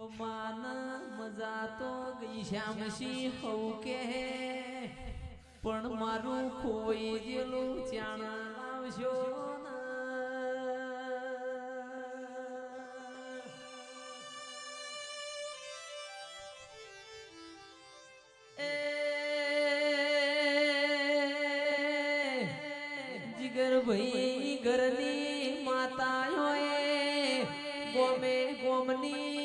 માન મજા તો ગઈ શ્યામસી હવ કે પણ મારું કોઈ ગયેલું ચાણ લાવશો ને. જીગર ભાઈ ઘરની માતાઓએ ગોમે ગોમની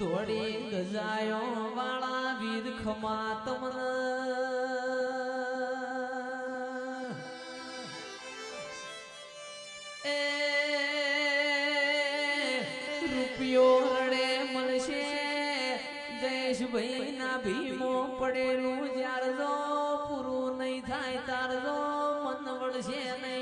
દોડી ગજાયો વાળા વીર માતમ એ રૂપિયો રડે મળશે. જયેશભાઈ ના ભીમો પડેલું જ્યારજો પૂરું નહીં થાય તારજો. મન વળશે નહીં.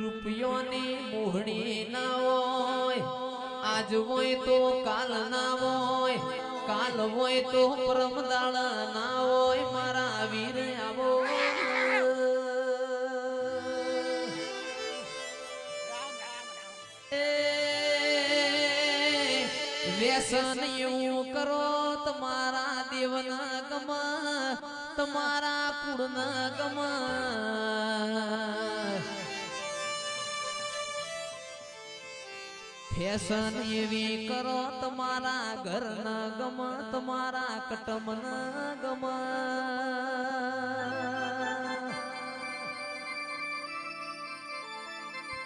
રૂપિયોની મોહણી ના હોય, આજ હોય તો કાલ ના હોય, કાલ હોય તો પરમદાળ ના હોય, મારા વીર આવો. વ્યસન કરો તમારા દેવના ગમા, તમારા કુળના ગમા. ફેશન એવી કરો તમારા ઘરના ગમ તમારા કટમના ગમ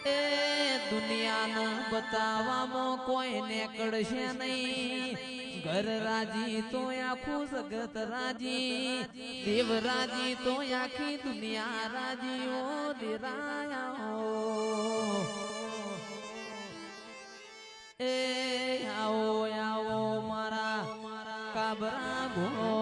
એ દુનિયાને બતાવવામાં કોઈને કડશે નહીં. ઘર રાજી તો આખું જગત રાજી. દેવ રાજી તો આખી દુનિયા રાજી. ઓ દેરાયા એ આવો આવો મારા કાબરા ગુણો.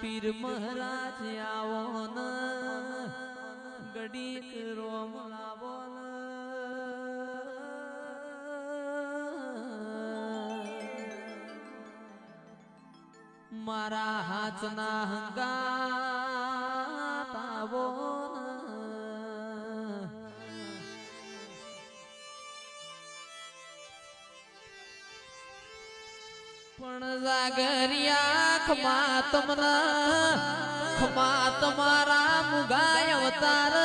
પીર મહારાજ આવો ન ગડીક રોમ લાવો મારા હાથના હંગાત પણ જાગરિયા ખમા તમના ખમા તમારા મુગાય અવતાર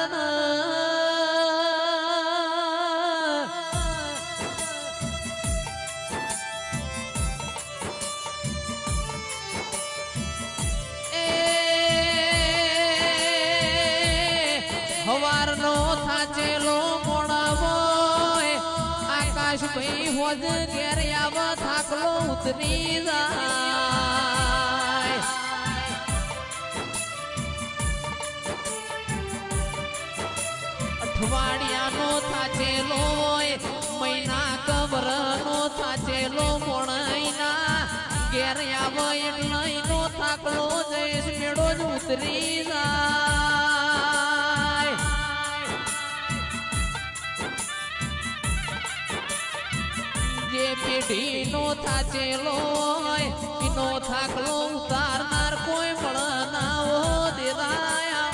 આકાશ ભાઈ હોજ ઘેર થાકલો ઉતરી જાય. અઠવાડિયાનો થાચેલો મહિના કબરનો થાચેલો મોણાઈના. ઘેર આવ એટલે થાકલો જઈશ, મેળો જ ઉતરી જાય. પેઢીનો થાચેલો હોય એનો થાકલો ઉતારનાર કોઈ પણ નાવો દેવાયા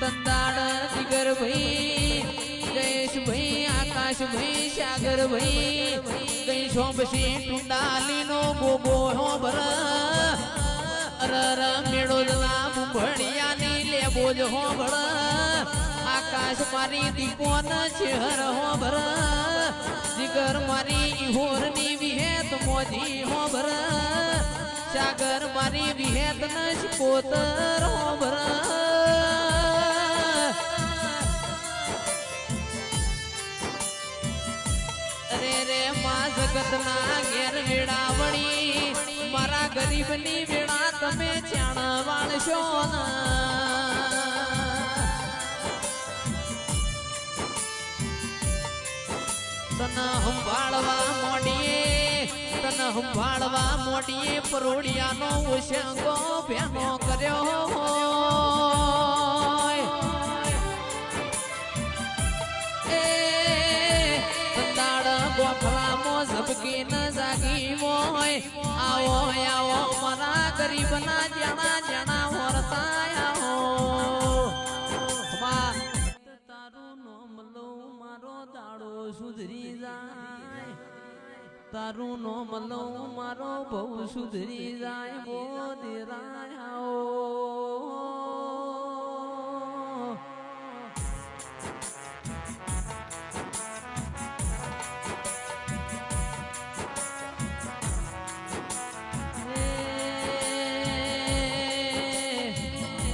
તંદાડ જીગર ભાઈ જયેશ ભાઈ આકાશ ભાઈ સાગર ભાઈ કઈ સોંપસી ટુંડાલી નો ગોગો હો ભર. અરર મેળો જલા મુંભણિયાની લેબો જ હોંભળ, આકાશ મારી દીપોન ચહેર હોભર જીગર મારી ઈહોરની વિહેત મોજી હોભર સાગર મારી વિહેત નશ કોતર હોભર અરે રે માં જગતના ઘેર વેળાવણી, મારા ગરીબની વેળા તમે ચાણ વાળશો ના. તને સંભાળવા મોડીએ, તન સંભાળવા મોડીએ પરોડિયાનો ઉશંગો ભેનો કર્યો. એ કંદાળ ગોખલામાં ઝબકી ન જાગી હોય આવો આવો, મારા ગરીબના જણા જણા વર્તા સુધરી જાય. તારું નામ લઉં મારો બહુ સુધરી જાય. બોધરાય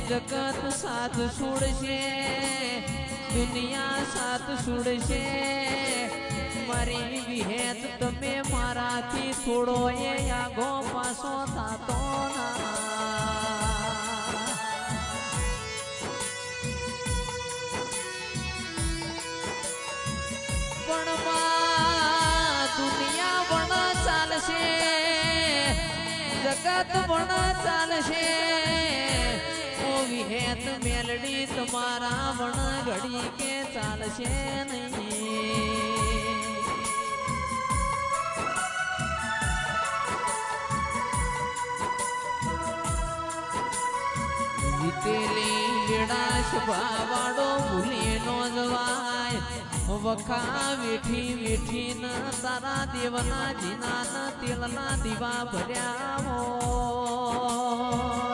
જગત સાથ છોડશે. દુનિયા સાથ છોડશે મારી વિહેત તમે મારાથી થોડો એ આગો પાછો થતો પણ દુનિયા વણ ચાલશે. જગત પણ ચાલશે. ઓ વિહેત મેલડી તમારા વણ ઘડી કે ચાલશે નહીં. વીતેલી વેળા શભાવાળો ભૂલી નો જવાય. વખા વેઠી વેઠી ન તારા દેવના જીના તેલના દીવા ભર્યા હોય